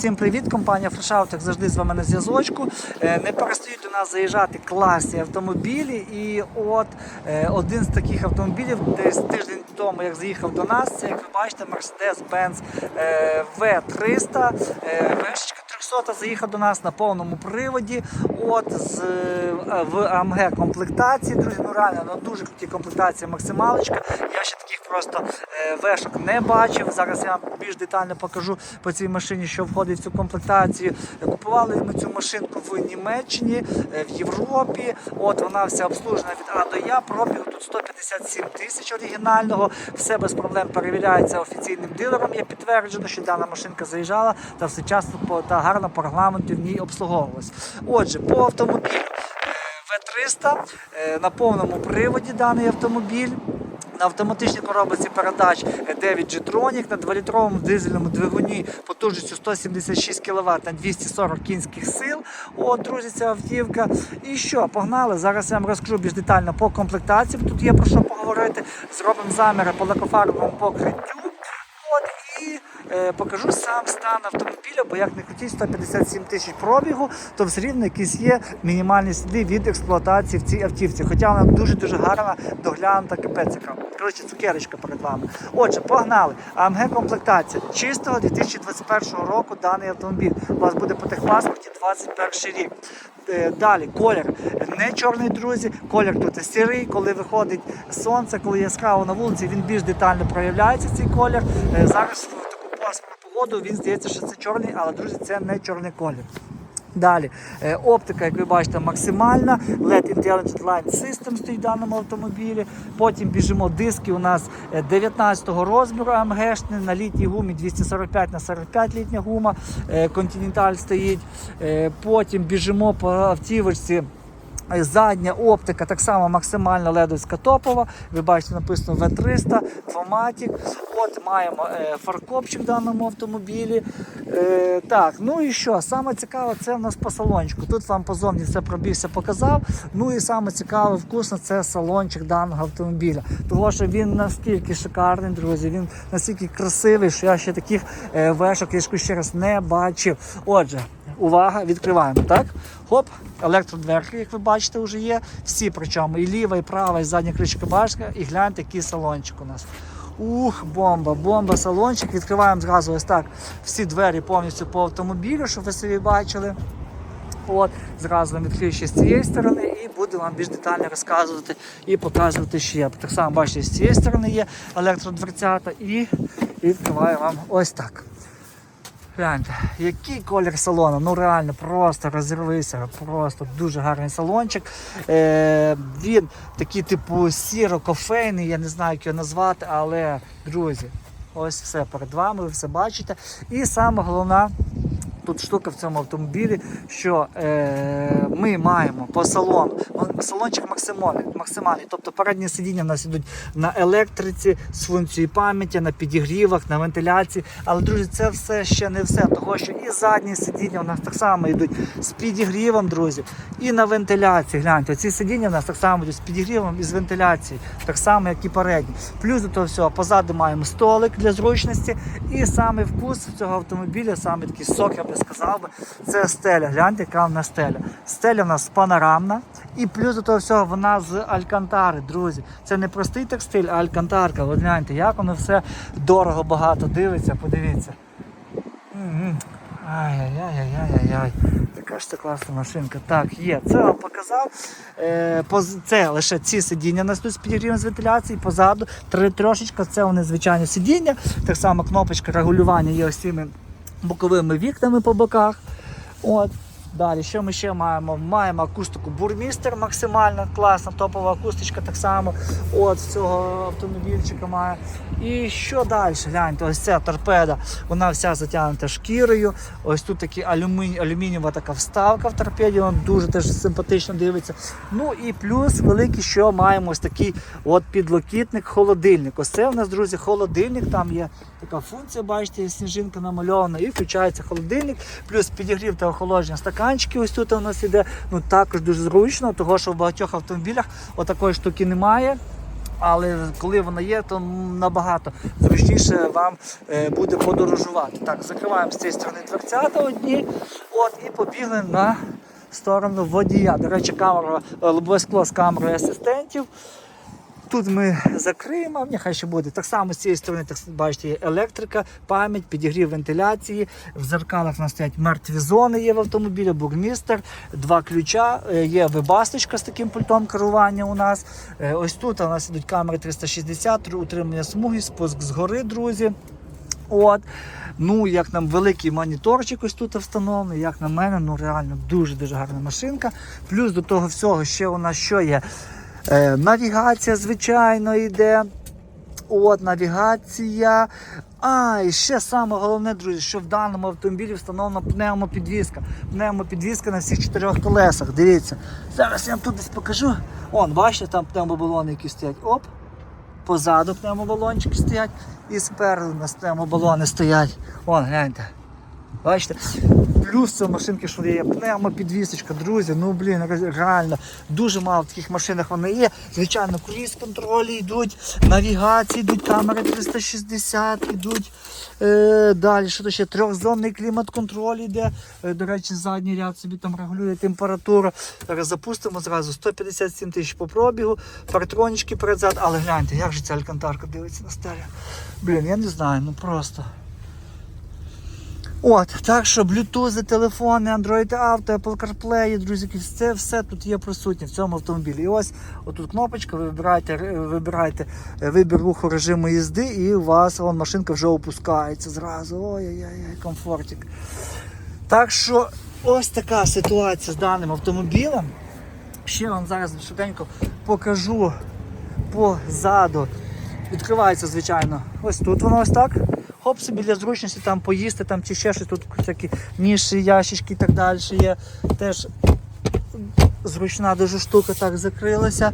Всім привіт, компанія Фрешаут, як завжди з вами на зв'язочку. Е, Не перестають до нас заїжджати класні автомобілі. І от е, один з таких автомобілів, десь тиждень тому, як заїхав до нас, це як ви бачите, Mercedes-Benz е, V300. Е, Вешечка 300 заїхав до нас на повному приводі. От з е, в AMG комплектації. Друзі, ну реально на дуже круті комплектації максималочка. Я ще просто е, вешок не бачив. Зараз я вам більш детально покажу по цій машині, що входить в цю комплектацію. Купували ми цю машинку в Німеччині, е, в Європі. От вона вся обслужена від А до Я. Пробігу тут 157 тисяч оригінального. Все без проблем перевіряється офіційним дилером. Є підтверджено, що дана машинка заїжджала та все часто та гарно по регламенту в ній обслуговувалась. Отже, по автомобілю. В300 е, на повному приводі даний автомобіль. На автоматичній коробці передач 9 G-Tronic на 2-літровому дизельному двигуні потужністю 176 кВт на 240 кінських сил. От, друзі, ця автівка. І що, погнали? Зараз я вам розкажу більш детально по комплектації. Тут є про що поговорити. Зробимо заміри по лакофарбовому покриттю. Е, покажу сам стан автомобіля, бо як не крутіть 157 тисяч пробігу, то все рівно якісь є мінімальні сліди від експлуатації в цій автівці. Хоча вона дуже-дуже гарна, доглянута капецика. Коротше, цукерочка перед вами. Отже, погнали. AMG комплектація чистого 2021 року даний автомобіль. У вас буде по техпаспорті 21 рік. Е, Далі колір не чорний, друзі. Колір тут сірий. Коли виходить сонце, коли яскраво на вулиці, він більш детально проявляється цей колір. Е, Зараз в таку пасмурну погоду він здається, що це чорний, але друзі, це не чорний колір. Далі е, оптика, як ви бачите, максимальна. LED Intelligent Line System стоїть в даному автомобілі. Потім біжимо диски у нас е, 19-го розміру АМГшні на літній гумі 245 на 45 літня гума. е, Continental стоїть. Е, Потім біжимо по автівочці. Задня оптика так само максимальна ледовська топова. Ви бачите, написано V300, Fomatic. От маємо е, фаркопчик в даному автомобілі. Е, так, ну і що? Саме цікаве, це в нас по салончику. Тут вам позовні все пробігся, показав. Ну і саме цікаве, вкусно, це салончик даного автомобіля. Тому що він настільки шикарний, друзі, він настільки красивий, що я ще таких е, вешок, ще раз не бачив. Отже, увага, відкриваємо. Так? Хоп, електродверки, як ви бачите, вже є. Всі причому і ліва, і права, і задня кришка башка. І гляньте, який салончик у нас. Ух, бомба, бомба, салончик. Відкриваємо зразу ось так всі двері повністю по автомобілю, щоб ви собі бачили. От, зразу відкрию ще з цієї сторони і буду вам більш детально розказувати і показувати ще. Так само бачите, з цієї сторони є електродверцята і відкриваю вам ось так. Гляньте, який колір салону, ну реально просто розірвися, просто дуже гарний салончик. Е, він такий типу сіро-кофейний, я не знаю, як його назвати, але друзі, ось все перед вами, ви все бачите. І саме головна тут штука в цьому автомобілі, що е, ми маємо по салону, ну, салончик максимальний, максимальний. Тобто передні сидіння в нас йдуть на електриці з функцією пам'яті, на підігрівах, на вентиляції. Але, друзі, це все ще не все, того що і задні сидіння у нас так само йдуть з підігрівом, друзі, і на вентиляції. Гляньте, ці сидіння у нас так само йдуть з підігрівом і з вентиляцією, так само, як і передні. Плюс до того всього, позаду маємо столик для зручності. І саме вкус цього автомобіля, саме такий сок, би сказав би, це стеля. Гляньте, яка в нас стеля. Стеля в нас панорамна. І плюс до того всього вона з алькантари, друзі. Це не простий текстиль, а алькантарка. От гляньте, як воно все дорого багато дивиться, подивіться. Ай-яй-яй-яй-яй-яй. Така ж це класна машинка. Так, є. Це вам показав. Е, це лише ці сидіння нас тут з підігрівом з вентиляції. Позаду трошечка. Це вони звичайні сидіння. Так само кнопочка регулювання є ось цими боковими вікнами по боках. От. Далі, що ми ще маємо? Маємо акустику бурмістер максимально класна, топова акустичка так само. От з цього автомобільчика має. І що далі? Гляньте, ось ця торпеда, вона вся затягнута шкірою. Ось тут такі алюмі... алюмінієва така вставка в торпеді, вона дуже теж симпатично дивиться. Ну і плюс великий, що маємо ось такий от підлокітник, холодильник. Ось це у нас, друзі, холодильник. Там є така функція, бачите, сніжинка намальована, і включається холодильник, плюс підігрів та охолодження стаканчики. Ось тут у нас іде. Ну також дуже зручно, того що в багатьох автомобілях отакої штуки немає. Але коли вона є, то набагато зручніше вам е, буде подорожувати. Так, закриваємо з цієї сторони дверцята одні, от, і побігли на сторону водія. До речі, камера, лобове скло з камерою асистентів. Тут ми закриємо, нехай ще буде. Так само з цієї сторони, так бачите, є електрика, пам'ять, підігрів вентиляції. В зеркалах у нас стоять мертві зони є в автомобілі, бурмістер, два ключа, е, є вибасточка з таким пультом керування у нас. Е, Ось тут у нас ідуть камери 360, утримання смуги, спуск згори, друзі. От. Ну, як нам великий моніторчик ось тут встановлений, як на мене, ну реально дуже-дуже гарна машинка. Плюс до того всього ще у нас що є? Е, навігація, звичайно, йде. От, навігація. А, і ще саме головне, друзі, що в даному автомобілі встановлена пневмопідвізка. Пневмопідвізка на всіх чотирьох колесах. Дивіться. Зараз я вам тут десь покажу. Он, бачите, там пневмобалони, які стоять. Оп. Позаду пневмобалончики стоять. І спереду у нас пневмобалони стоять. Вон, гляньте. Бачите? Плюс це машинки, що є пневмопідвісочка, друзі. Ну блін, реально дуже мало в таких машинах вони є. Звичайно, круїз контролі йдуть, навігації йдуть, камери 360 йдуть. Е, далі, що то ще трьохзонний клімат-контроль йде. Е, до речі, задній ряд собі там регулює температуру. Зараз запустимо зразу 157 тисяч по пробігу, партронічки перед але гляньте, як же ця алькантарка дивиться на стелю. Блін, я не знаю, ну просто. От, так що Bluetooth, телефони, Android Auto, Apple CarPlay, друзі, це все тут є присутнє в цьому автомобілі. І ось отут кнопочка, ви вибираєте, вибираєте е, вибір руху режиму їзди, і у вас вон, машинка вже опускається зразу. Ой-ой-ой, комфортик. Так що ось така ситуація з даним автомобілем. Ще вам зараз швиденько покажу позаду. Відкривається, звичайно, ось тут воно ось так. Хоп, собі для зручності там поїсти там, чи ще щось, тут всякі ніші, ящички і так далі є. Теж зручна дуже штука так закрилася.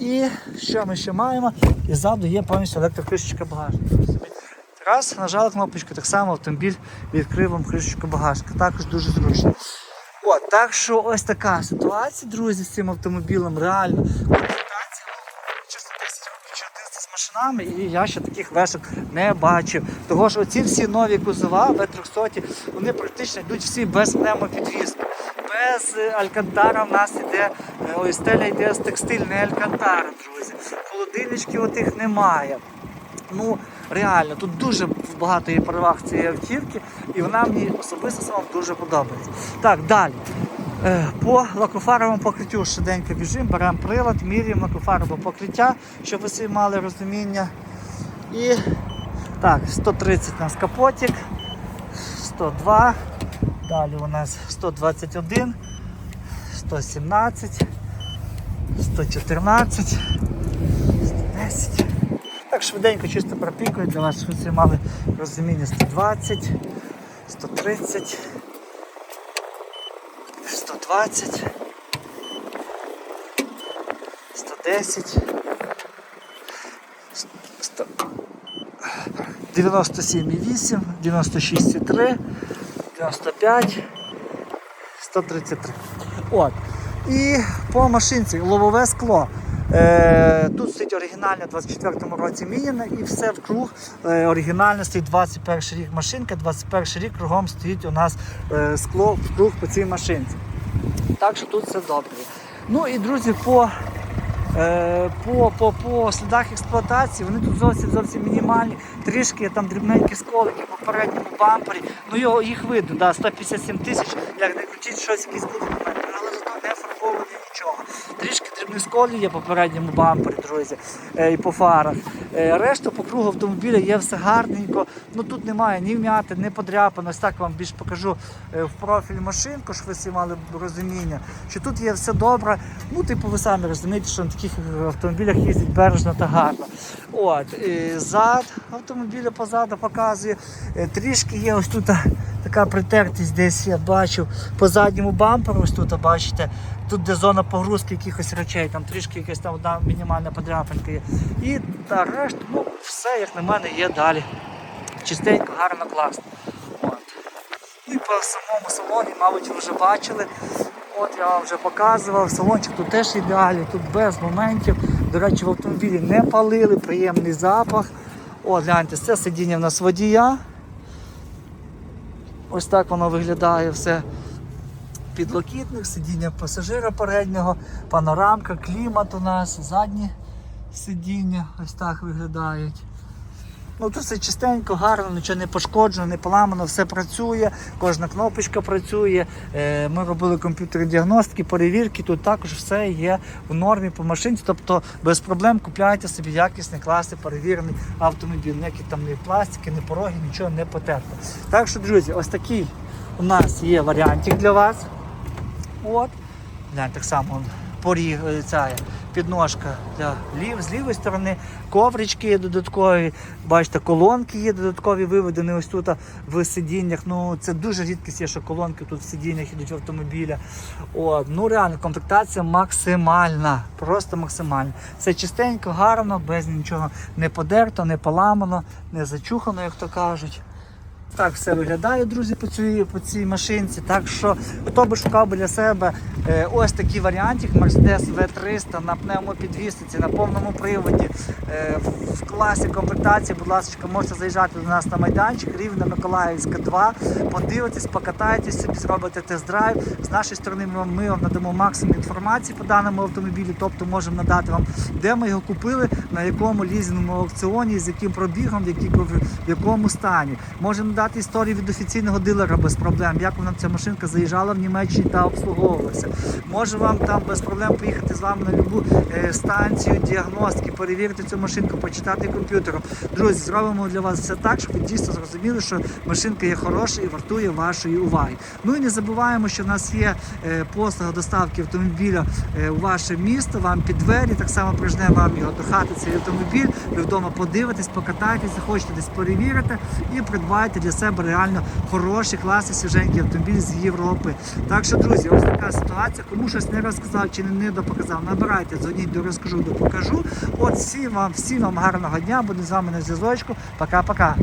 І що ми ще маємо? І ззаду є повністю електрокришечка багажника. Раз, нажали кнопочку, так само автомобіль відкрив вам кришечку багажника. Також дуже зручно. От, так що ось така ситуація, друзі, з цим автомобілем. Реально. Комплектація, ну, чесно, 10 років чи 11 з машинами, і я ще таких вешок не бачив. Того що оці всі нові кузова В300, вони практично йдуть всі без пневмопідвізки. Без е, алькантара в нас іде, е, ой, стеля йде з текстильної алькантара, друзі. Холодильничків отих немає. Ну, реально, тут дуже багато є переваг цієї автівки, і вона мені особисто сама дуже подобається. Так, далі. Е, По лакофаровому покриттю швиденько біжимо, беремо прилад, міряємо лакофарове покриття, щоб ви всі мали розуміння. І так, 130 у нас капотик, 102, далі у нас 121, 117, 114, 110. Так швиденько, чисто пропікую для вас, щоб ви всі мали розуміння 120, 130, 120, 110, 100, 97,8, 96,3, 95, 133. От. І по машинці лобове скло. Е, тут стоїть оригінальне в 24-му році міняне і все вкруг е, оригінальне стоїть 21 рік машинка, 21 рік кругом стоїть у нас е, скло вкруг по цій машинці. Так що тут все добре. Ну і друзі, по, е, по, по, по слідах експлуатації вони тут зовсім зовсім мінімальні. Трішки там дрібненькі сколики по передньому бампері. Ну його їх видно, да, 157 тисяч, як не крутіть щось, якісь будуть моменти, але зато не фарбовані нічого. Трішки дрібних сколів є по передньому бампері, друзі, е, і по фарах. Е, решта по кругу автомобіля є все гарненько. Ну тут немає ні вмяти, ні подряпано. Ось так вам більш покажу е, в профіль машинку, щоб ви всі мали розуміння, що тут є все добре. Ну, типу, ви самі розумієте, що на таких автомобілях їздять бережно та гарно. От, і зад автомобіля позаду показує. Е, Трішки є ось тут така притертість, десь я бачив по задньому бамперу, ось тут бачите, тут де зона погрузки якихось речей, там трішки якась там одна мінімальна подряпинка є. І та решта, ну, все, як на мене, є далі. Чистенько, гарно, класно. От. І по самому салоні, мабуть, ви вже бачили. От я вам вже показував, салончик тут теж ідеальний, тут без моментів. До речі, в автомобілі не палили, приємний запах. О, гляньте, це сидіння в нас водія. Ось так воно виглядає все. Підлокітник, сидіння пасажира переднього, панорамка, клімат у нас, задні сидіння ось так виглядають. Ну тут все чистенько, гарно, нічого не пошкоджено, не поламано, все працює, кожна кнопочка працює. Е, Ми робили комп'ютерні діагностики, перевірки, тут також все є в нормі по машинці, тобто без проблем купляйте собі якісний, класний, перевірений автомобіль. Ніякі там ні пластики, ні пороги, нічого не потерто. Так що, друзі, ось такий у нас є варіантик для вас. От. Глянь, так само он, е, підножка для лів, з лівої сторони, коврички є додаткові, бачите, колонки є додаткові виведені ось тут в сидіннях. Ну, це дуже рідкість є, що колонки тут в сидіннях йдуть в автомобіля. От, ну реально, комплектація максимальна, просто максимальна. Все чистенько, гарно, без нічого не подерто, не поламано, не зачухано, як то кажуть. Так все виглядає, друзі, по цій, по цій машинці. Так що, хто би шукав для себе е, ось такий варіантик Mercedes V300 на пневмопідвісниці, на повному приводі, е, в- класі комплектації, будь ласка, можете заїжджати до нас на майданчик, Рівна Миколаївська 2, подивитесь, покатайтесь, собі зробите тест-драйв. З нашої сторони ми вам, ми вам надамо максимум інформації по даному автомобілі, тобто можемо надати вам, де ми його купили, на якому лізинговому аукціоні, з яким пробігом, в, якому стані. Можемо надати історію від офіційного дилера без проблем, як вона ця машинка заїжджала в Німеччині та обслуговувалася. Може вам там без проблем поїхати з вами на любу е, станцію діагностики, перевірити цю машинку, почитати комп'ютером. Друзі, зробимо для вас все так, щоб ви дійсно зрозуміли, що машинка є хороша і вартує вашої уваги. Ну і не забуваємо, що в нас є е, послуга доставки автомобіля е, у ваше місто, вам під двері, так само прижне вам його до хати цей автомобіль. Ви вдома подивитесь, покатайтесь, захочете десь перевірити і придбайте для себе реально хороші, класні, свіженький автомобіль з Європи. Так що, друзі, ось така ситуація. Кому щось не розказав чи не допоказав, набирайте, дзвоніть, до розкажу, допокажу. От всім вам, всім вам гарного дня. Буду з вами на зв'язочку. Пока-пока.